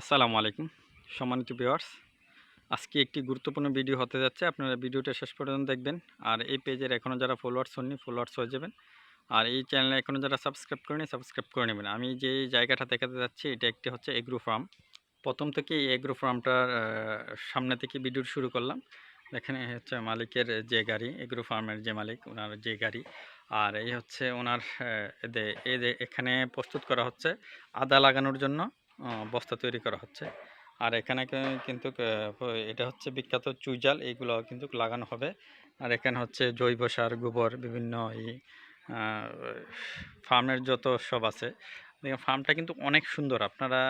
আসসালামু আলাইকুম, সম্মানিত ভিউয়ার্স। আজকে একটি গুরুত্বপূর্ণ ভিডিও হতে যাচ্ছে, আপনারা ভিডিওটা শেষ পর্যন্ত দেখবেন। আর এই পেজের এখনও যারা ফলোয়ার্স হননি ফলোয়ার্স হয়ে যাবেন। আর এই চ্যানেলে এখনও যারা সাবস্ক্রাইব করেনি সাবস্ক্রাইব করে নেবেন। আমি যে জায়গাটা দেখাতে যাচ্ছি, এটা একটি হচ্ছে এগ্রো ফার্ম প্রথম থেকে এই এগ্রো ফার্মটার সামনে থেকে ভিডিও শুরু করলাম। এখানে হচ্ছে মালিকের যে গাড়ি এগ্রো ফার্মের যে মালিক, ওনার যে গাড়ি। আর এই হচ্ছে ওনার এখানে প্রস্তুত করা হচ্ছে আদা লাগানোর জন্য। বস্তা তৈরি করা হচ্ছে। আর এখানে কিন্তু এটা হচ্ছে বিখ্যাত চুইজাল, এইগুলো কিন্তু লাগানো হবে। আর এখানে হচ্ছে জৈব সার, গোবর, বিভিন্ন এই ফার্মের যত সব আছে। দেখেন, ফার্মটা কিন্তু অনেক সুন্দর। আপনারা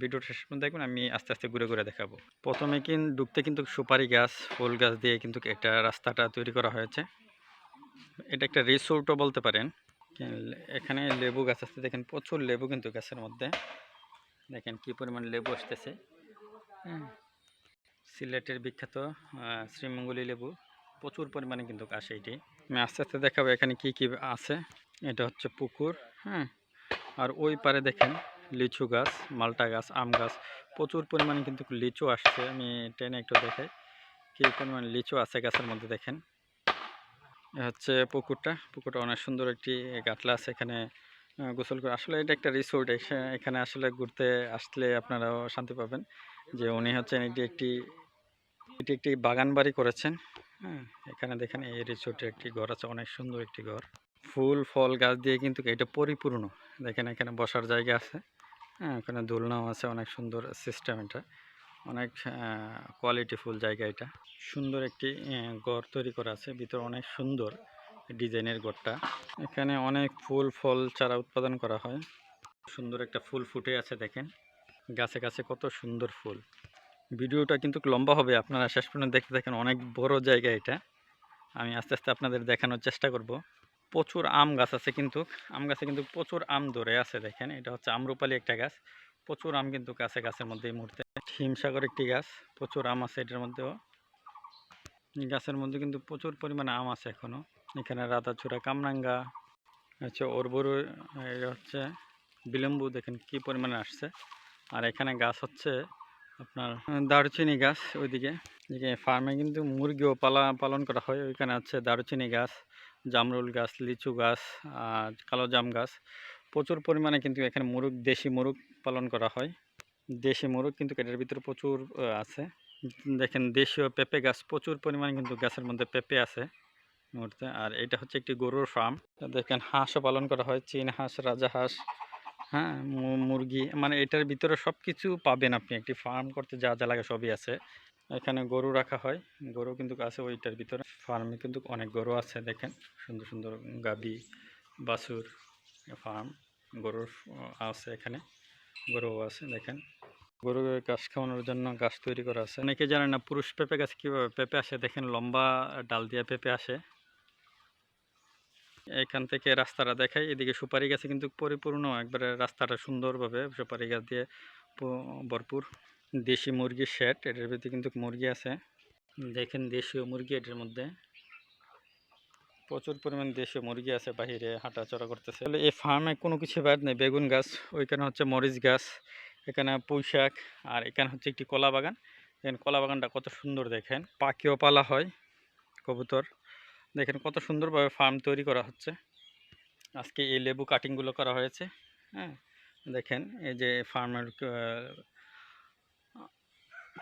ভিডিওটা শেষ পর্যন্ত দেখবেন আমি আস্তে আস্তে ঘুরে ঘুরে দেখাবো। প্রথমে কিন্তু ডুবতে কিন্তু সুপারি গাছ, ফুল গাছ দিয়ে কিন্তু একটা রাস্তাটা তৈরি করা হয়েছে। এটা একটা রিসোর্টও বলতে পারেন। এখানে লেবু গাছ আছে, দেখেন প্রচুর লেবু কিন্তু গাছের মধ্যে। দেখেন কি পরিমাণ লেবু আসতেছে। হ্যাঁ সিলেটের বিখ্যাত শ্রীমঙ্গলী লেবু। প্রচুর পরিমাণে কিন্তু আসে এটি। আমি আস্তে আস্তে দেখাবো এখানে কি কি আছে। এটা হচ্ছে পুকুর হ্যাঁ। আর ওই পারে দেখেন লিচু গাছ, মালটা গাছ, আম গাছ। প্রচুর পরিমাণে কিন্তু লিচু আসছে। আমি টেনে একটু দেখাই কি পরিমাণ লিচু আছে গাছের মধ্যে দেখেন। হচ্ছে পুকুরটা। পুকুরটা অনেক সুন্দর একটি গাটলা আছে। এখানে গোসল করে, আসলে এটা একটা রিসোর্ট এখানে আসলে ঘুরতে আসলে আপনারাও শান্তি পাবেন। যে উনি হচ্ছেন এটি একটি এটি একটি বাগান বাড়ি করেছেন হ্যাঁ? এখানে দেখেন এই রিসোর্টের একটি ঘর আছে, অনেক সুন্দর একটি ঘর। ফুল, ফল, গাছ দিয়ে কিন্তু এটা পরিপূর্ণ। দেখেন এখানে বসার জায়গা আছে হ্যাঁ? এখানে দোলনাও আছে, অনেক সুন্দর সিস্টেম এটা। অনেক কোয়ালিটি ফুল জায়গা এটা। সুন্দর একটি ঘর তৈরি করা আছে, ভিতরে অনেক সুন্দর। ডিজাইনের ঘরটা এখানে অনেক ফুল, ফল চারা উৎপাদন করা হয়। সুন্দর একটা ফুল ফুটে আছে দেখেন। গাছে গাছে কত সুন্দর ফুল। ভিডিওটা কিন্তু লম্বা হবে, আপনারা শেষ পর্যন্ত দেখতে দেখেন অনেক বড় জায়গা এটা। আমি আস্তে আস্তে আপনাদের দেখানোর চেষ্টা করব। প্রচুর আম গাছ আছে কিন্তু, আম গাছে কিন্তু প্রচুর আম ধরে আছে দেখেন। এটা হচ্ছে আমরুপালি একটা গাছ। প্রচুর আম কিন্তু গাছে গাছের মধ্যে এই মুহূর্তে। হিমসাগর একটি গাছ, প্রচুর আম আছে এটার মধ্যেও। গাছের মধ্যে কিন্তু প্রচুর পরিমাণে আম আছে এখনও। এখানে রাধাচূড়া কামরাঙ্গা, হচ্ছে ওরবরু হচ্ছে বিলম্বু, দেখেন কি পরিমাণে আসছে। আর এখানে গাছ হচ্ছে আপনার দারুচিনি গাছ ওইদিকে। এদিকে ফার্মে কিন্তু মুরগিও পালা, পালন করা হয়। ওইখানে হচ্ছে দারুচিনি গাছ, জামরুল গাছ, লিচু গাছ, আর কালো জাম গাছ। প্রচুর পরিমাণে কিন্তু এখানে মুরগ, দেশি মুরগ পালন করা হয়। দেশি মুরগ কিন্তু এটার ভিতরে প্রচুর আছে। দেখেন দেশীয় পেঁপে গাছ প্রচুর পরিমাণে কিন্তু গাছের মধ্যে পেঁপে আছে। মুহূর্তে। আর এটা হচ্ছে একটি গরুর ফার্ম দেখেন, হাঁসও পালন করা হয়, চীন হাঁস, রাজা হাঁস হ্যাঁ মুরগি। মানে এটার ভিতরে সব কিছু পাবেন আপনি। একটি ফার্ম করতে যা যা লাগে সবই আছে। এখানে গরু রাখা হয়। গরু কিন্তু আছে ওইটার ভিতরে। ফার্মে কিন্তু অনেক গরু আছে, দেখেন। সুন্দর সুন্দর গাবি, বাছুর ফার্ম গরুর আছে এখানে। গরুও আছে, দেখেন। গরু গাছ খাওয়ানোর জন্য গাছ তৈরি করা আছে। অনেকে জানেন না পুরুষ পেঁপে গাছ কীভাবে পেঁপে আসে? দেখেন, লম্বা ডাল দিয়ে পেঁপে আসে। এখান থেকে রাস্তাটা দেখাই। এদিকে সুপারি গাছে কিন্তু পরিপূর্ণ, একবারে রাস্তাটা সুন্দরভাবে সুপারি গাছ দিয়ে ভরপুর। দেশি মুরগির শেড, এটার ভিতরে কিন্তু মুরগি আছে। দেখেন দেশীয় মুরগি এটার মধ্যে। প্রচুর পরিমাণ দেশীয় মুরগি আছে বাহিরে হাঁটাচড়া করতেছে। তাহলে এই ফার্মে কোনো কিছু বাদ নেই, বেগুন গাছ, ওইখানে হচ্ছে মরিচ গাছ, এখানে পুঁই শাক, আর এখানে হচ্ছে একটি কলা বাগান। দেখেন কলা বাগানটা কত সুন্দর দেখেন, পাখিও পালা হয়, কবুতর। দেখেন কত সুন্দরভাবে ফার্ম তৈরি করা হচ্ছে। আজকে এই লেবু কাটিংগুলো করা হয়েছে হ্যাঁ। দেখেন এই যে ফার্মের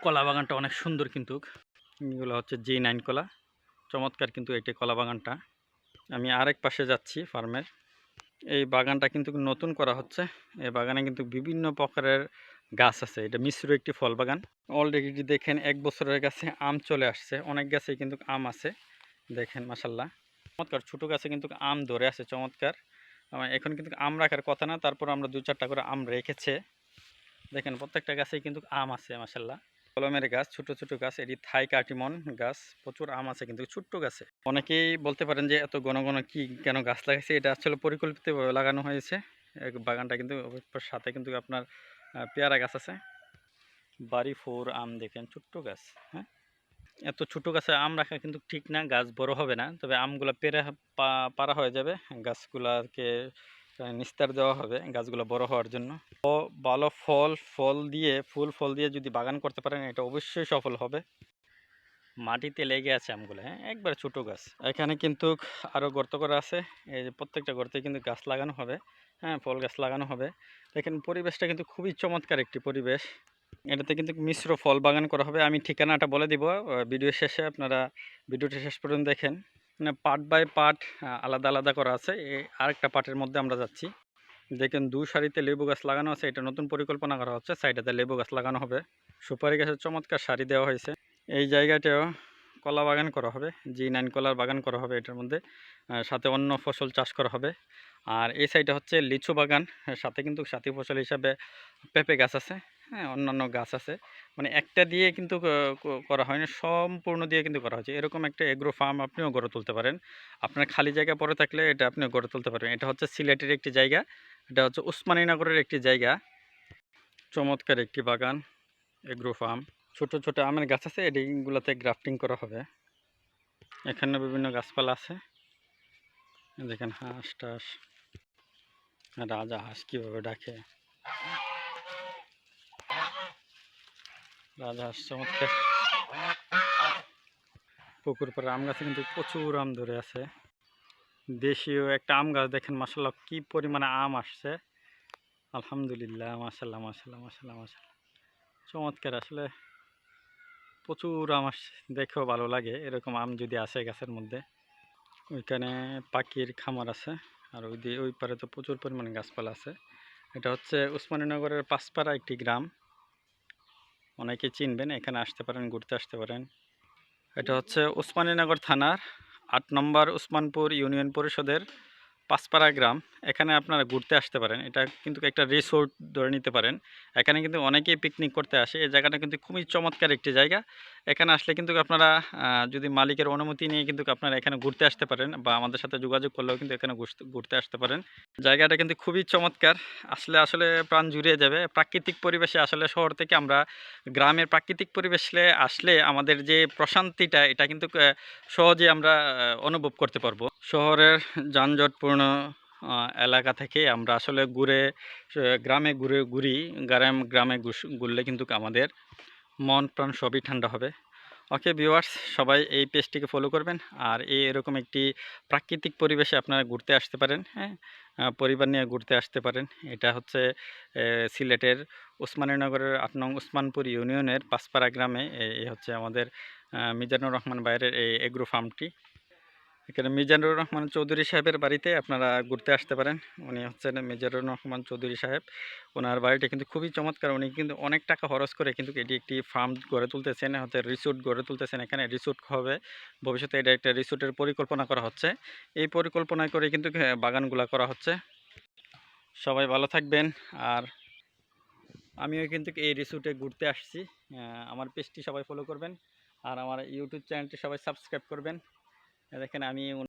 কলা বাগানটা অনেক সুন্দর কিন্তু। এগুলো হচ্ছে জি নাইন কলা। চমৎকার কিন্তু এটি কলা বাগানটা। আমি আরেক পাশে যাচ্ছি ফার্মের। এই বাগানটা কিন্তু নতুন করা হচ্ছে। এই বাগানে কিন্তু বিভিন্ন প্রকারের গাছ আছে। এটা মিশ্র একটি ফল বাগান। অলরেডি দেখেন এক বছরের গাছে আম চলে আসছে। অনেক গাছে কিন্তু আম আছে। দেখেন মাসাল্লাহ চমৎকার, ছোটো গাছে কিন্তু আম ধরে আছে, চমৎকার। এখন কিন্তু আম রাখার কথা না, তারপর আমরা দু চারটা করে আম রেখেছে। দেখেন, প্রত্যেকটা গাছেই কিন্তু আম আছে মাসাল্লাহ কলমের গাছ, ছোট ছোট গাছ, এটি থাই কাটিমন গাছ, প্রচুর আম আছে কিন্তু ছোট্ট গাছে। অনেকেই বলতে পারেন যে এত ঘন ঘন কি কেন গাছ লাগাইছে, এটা আসলে পরিকল্পিতভাবে লাগানো হয়েছে। বাগানটা কিন্তু সাথে কিন্তু আপনার পেয়ারা গাছ আছে। বাড়ি ফোর আম দেখেন, ছোট্ট গাছ হ্যাঁ? এত ছোট গাছে আম রাখা কিন্তু ঠিক না, গাছ বড় হবে না। তবে আমগুলো পেরে পারা হয়ে যাবে। গাছগুলাকে নিস্তার দেওয়া হবে গাছগুলো বড় হওয়ার জন্য। ও, ভালো ফল ফল দিয়ে, ফুল ফল দিয়ে যদি বাগান করতে পারেন, এটা অবশ্যই সফল হবে। মাটিতে লেগে আছে আমগুলো হ্যাঁ? একবারে ছোটো গাছ। এখানে কিন্তু আরও গর্ত করা আছে। এই যে প্রত্যেকটা গর্তে কিন্তু গাছ লাগানো হবে। হ্যাঁ ফল গাছ লাগানো হবে। দেখেন, পরিবেশটা কিন্তু খুবই চমৎকার একটি পরিবেশ। এটাতে কিন্তু মিশ্র ফল বাগান করা হবে। আমি ঠিকানাটা বলে দিব। ভিডিও শেষে আপনারা ভিডিওটি শেষ পর্যন্ত দেখেন। পার্ট বাই পার্ট আলাদা আলাদা করা আছে। আরেকটা পার্টের মধ্যে আমরা যাচ্ছি। দেখেন দু সারিতে লেবু গাছ লাগানো আছে। এটা নতুন পরিকল্পনা করা হচ্ছে। সাইডেতে লেবু গাছ লাগানো হবে। সুপারি গাছের চমৎকার সারি দেওয়া হয়েছে। এই জায়গাটাও কলা বাগান করা হবে। জি নাইন কলার বাগান করা হবে এটার মধ্যে। সাথে অন্য ফসল চাষ করা হবে। আর এই সাইডে হচ্ছে লিচু বাগান। সাথে কিন্তু সাথী ফসল হিসাবে পেঁপে গাছ আছে। হ্যাঁ অন্যান্য গাছ আছে। মানে একটা দিয়ে কিন্তু করা হয় না, সম্পূর্ণ দিয়ে কিন্তু করা হয়েছে। এরকম একটা এগ্রো ফার্ম আপনিও গড়ে তুলতে পারেন। আপনার খালি জায়গা পরে থাকলে এটা আপনিও গড়ে তুলতে পারবেন। এটা হচ্ছে সিলেটের একটি জায়গা, এটা হচ্ছে উসমানীনগরের একটি জায়গা। চমৎকার একটি বাগান, এগ্রো ফার্ম। ছোট ছোট আমের গাছ আছে এগুলোতে গ্রাফটিং করা হবে। এখানে বিভিন্ন গাছপালা আছে। দেখেন হাঁস টাস রাজা হাঁস কীভাবে ডাকে। রাজা হাঁস চমৎকার। পুকুর পাড়ে আম গাছে কিন্তু প্রচুর আম ধরে আছে। দেশীয় একটা আম গাছ দেখেন মাসাল্লাহ কি পরিমাণে আম আসছে। আলহামদুলিল্লাহ মাসাল্লাহ মাসাল্লাহ মাসাল্লাহ মাসাল্লাহ চমৎকার, আসলে প্রচুর আম আসছে, দেখেও ভালো লাগে, এরকম আম যদি আসে গাছের মধ্যে। ওইখানে পাখির খামার আছে, আর ওই দিয়ে ওই পারে তো প্রচুর পরিমাণে গাছপালা আছে। এটা হচ্ছে উসমানীনগরের পাঁচপাড়া একটি গ্রাম। অনেকে চিনবেন, এখানে আসতে পারেন, ঘুরতে আসতে পারেন। এটা হচ্ছে ওসমানীনগর থানার আট নম্বর উসমানপুর ইউনিয়ন পরিষদের পাঁচপাড়া গ্রাম, এখানে আপনারা ঘুরতে আসতে পারেন। এটা কিন্তু একটা রিসোর্ট ধরে নিতে পারেন। এখানে কিন্তু অনেকেই পিকনিক করতে আসে। এই জায়গাটা কিন্তু খুবই চমৎকার একটি জায়গা। এখানে আসলে কিন্তু আপনারা যদি মালিকের অনুমতি নিয়ে কিন্তু আপনারা এখানে ঘুরতে আসতে পারেন বা আমাদের সাথে যোগাযোগ করলেও কিন্তু এখানে ঘুরতে- আসতে পারেন। জায়গাটা কিন্তু খুবই চমৎকার। আসলে আসলে প্রাণ জুড়িয়ে যাবে। প্রাকৃতিক পরিবেশে আসলে শহর থেকে আমরা গ্রামের প্রাকৃতিক পরিবেশে আসলে আমাদের যে প্রশান্তিটা, এটা কিন্তু সহজে আমরা অনুভব করতে পারব। শহরের যানজটপূর্ণ আহ, এলাকা থেকে আমরা আসলে ঘুরে গ্রামে ঘুরে ঘুরি গ্রাম গ্রামে ঘুরলে কিন্তু আমাদের মন প্রাণ সবই ঠান্ডা হবে। ওকে ভিউয়ার্স সবাই এই পেজটিকে ফলো করবেন আর এই এরকম একটি প্রাকৃতিক পরিবেশে আপনারা ঘুরতে আসতে পারেন হ্যাঁ? পরিবার নিয়ে ঘুরতে আসতে পারেন। এটা হচ্ছে সিলেটের উসমানীনগরের আট নং উসমানপুর ইউনিয়নের পাঁচপাড়া গ্রামে। এই হচ্ছে আমাদের মিজানুর রহমান বাইরের এই এগ্রো ফার্মটি। এখানে মিজানুর রহমান চৌধুরী সাহেবের বাড়িতে আপনারা ঘুরতে আসতে পারেন। উনি হচ্ছেন মিজানুর রহমান চৌধুরী সাহেব। ওনার বাড়িটা কিন্তু খুবই চমৎকার। উনি কিন্তু অনেক টাকা খরচ করে কিন্তু এটি একটি ফার্ম গড়ে তুলতেছেন হয়তো রিসোর্ট গড়ে তুলতেছেন। এখানে রিসোর্ট হবে। ভবিষ্যতে এটা একটা রিসোর্টের পরিকল্পনা করা হচ্ছে। এই পরিকল্পনা করে কিন্তু আহ, বাগানগুলা করা হচ্ছে। সবাই ভালো থাকবেন। আর আমিও কিন্তু এই রিসোর্টে ঘুরতে আসছি। আমার পেজটি সবাই ফলো করবেন। আর আমার ইউটিউব চ্যানেলটি সবাই সাবস্ক্রাইব করবেন। দেখেন আমি